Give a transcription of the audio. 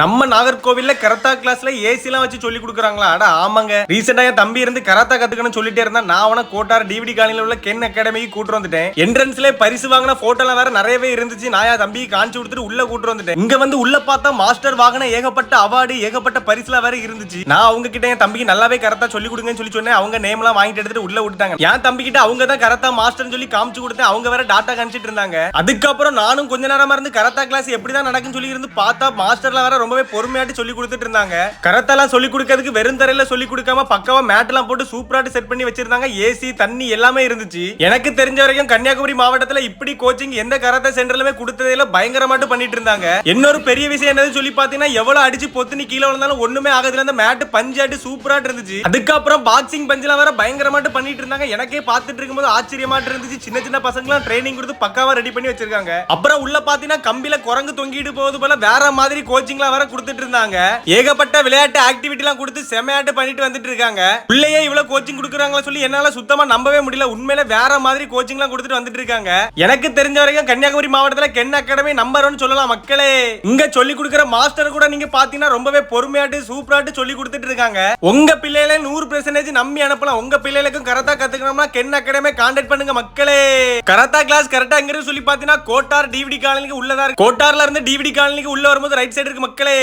நம்ம நாகர்கோவில்ல கராத்தா கிளாஸ்ல ஏசிலாம் வச்சு சொல்லி கொடுக்குறாங்களா? அட ஆமாங்க. ரீசெண்டா என் தம்பி இருந்து கராத்தா கத்துக்கணும்னு சொல்லிட்டே இருந்தா நான் அவன கோட்டார் டிவிடி காலையில உள்ள கென் அகாடமிக்கு கூட்டு வந்துட்டேன். என்ட்ரன்ஸ்ல பரிசு வாங்கின போட்டோலாம் வேற நிறையவே இருந்துச்சு. நான் என் தம்பி காமிச்சு கொடுத்துட்டு உள்ள கூட்டு வந்துட்டேன். இங்க வந்து உள்ள பார்த்தா மாஸ்டர் வாங்கின ஏகப்பட்ட அவார்டு ஏகப்பட்ட பரிசுல வேற இருந்துச்சு. நான் அவங்க கிட்ட என் தம்பிக்கு நல்லாவே கராத்தா சொல்லி கொடுங்கன்னு சொல்லி சொன்னேன். அவங்க நேம் எல்லாம் வாங்கிட்டு எடுத்துட்டு உள்ள விட்டாங்க என் தம்பி கிட்ட அவங்க தான் கரெக்டா மாஸ்டர்னு சொல்லி காமிச்சு கொடுத்தேன். அவங்க வேற டாட்டா காமிச்சிட்டு இருந்தாங்க. அதுக்கப்புறம் நானும் கொஞ்ச நேரமா இருந்து கராத்தா கிளாஸ் எப்படிதான் நடக்குன்னு சொல்லி இருந்து பார்த்தா மாஸ்டர்ல வேற ரொம்பவே பொறுமையாட்டு சொல்லி கொடுத்துட்டு இருந்தாங்க. கரத்தெல்லாம் சொல்லி கொடுக்கறதுக்கு வெறும் தரையில சொல்லி கொடுக்காம பக்காவா மேட் எல்லாம் போட்டு சூப்பராட்டு செட் பண்ணி வச்சிருந்தாங்க. ஏசி தண்ணி எல்லாமே இருந்துச்சு. எனக்கு தெரிஞ்ச வரைக்கும் கன்னியாகுமரி மாவட்டத்துல இப்படி கோச்சிங் எந்த கரத்தை சென்டர்லுமே கொடுத்ததில பயங்கரமாட்டு பண்ணிட்டு இருந்தாங்க. இன்னொரு பெரிய விஷயம் என்னது சொல்லி பாத்தீங்கன்னா எவ்வளவு அடிச்சு பொத்துனி கீழே விழுந்தாலும் ஒண்ணுமே ஆகுதுல அந்த மேட் பஞ்சாட்டு சூப்பராட்டு இருந்துச்சு. அதுக்கப்புறம் பாக்ஸிங் பஞ்செல்லாம் வேற பயங்கரமாட்டு பண்ணிட்டு இருந்தாங்க. எனக்கே பாத்துட்டு இருக்கும்போது ஆச்சரியமாட்டு இருந்துச்சு. சின்ன சின்ன பசங்களாம் ட்ரைனிங் கொடுத்து பக்காவா ரெடி பண்ணி வச்சிருக்காங்க. அப்புறம் உள்ள பாத்தீங்கன்னா கம்பில குரங்கு தொங்கிட்டு போகுது போல வேற மாதிரி கோச்சிங்லாம் வர கொடுத்துட்டு இருந்தாங்க. ஏகப்பட்ட விளையாட்டு ஆக்டிவிட்டி எல்லாம் கொடுத்து செமையாட்டு பண்ணிட்டு வந்துட்டு இருக்காங்க. உள்ளேயே இவ்வளவு கோச்சிங் கொடுக்குறாங்களா சொல்லி என்னால சுத்தமா நம்பவே முடியல. உண்மையில வேற மாதிரி கோச்சிங் எல்லாம் கொடுத்துட்டு வந்துட்டு இருக்காங்க. எனக்கு தெரிஞ்ச வரைக்கும் கன்னியாகுமரி மாவட்டத்துல கென் அகாடமி நம்பர் ஒன் சொல்லலாம் மக்களே. இங்க சொல்லி கொடுக்குற மாஸ்டர் கூட நீங்க பாத்தீங்கன்னா ரொம்பவே பொறுமையாட்டு சூப்பராட்டு சொல்லி கொடுத்துட்டு இருக்காங்க. உங்க பிள்ளைகளை நூறு பெர்சன்டேஜ் நம்பி அனுப்பலாம். உங்க பிள்ளைகளுக்கும் கரெக்டா கத்துக்கணும்னா கென் அகாடமி கான்டாக்ட் பண்ணுங்க மக்களே. கராத்தா கிளாஸ் கரெக்டா எங்க சொல்லி பாத்தீங்கன்னா கோட்டார் டிவிடி காலனிக்கு உள்ளதா இருக்கு. கோட்டார்ல இருந்து டிவிடி காலனிக்கு உள்ள வரும்போது ரைட் சைடு இருக்கு மக்களே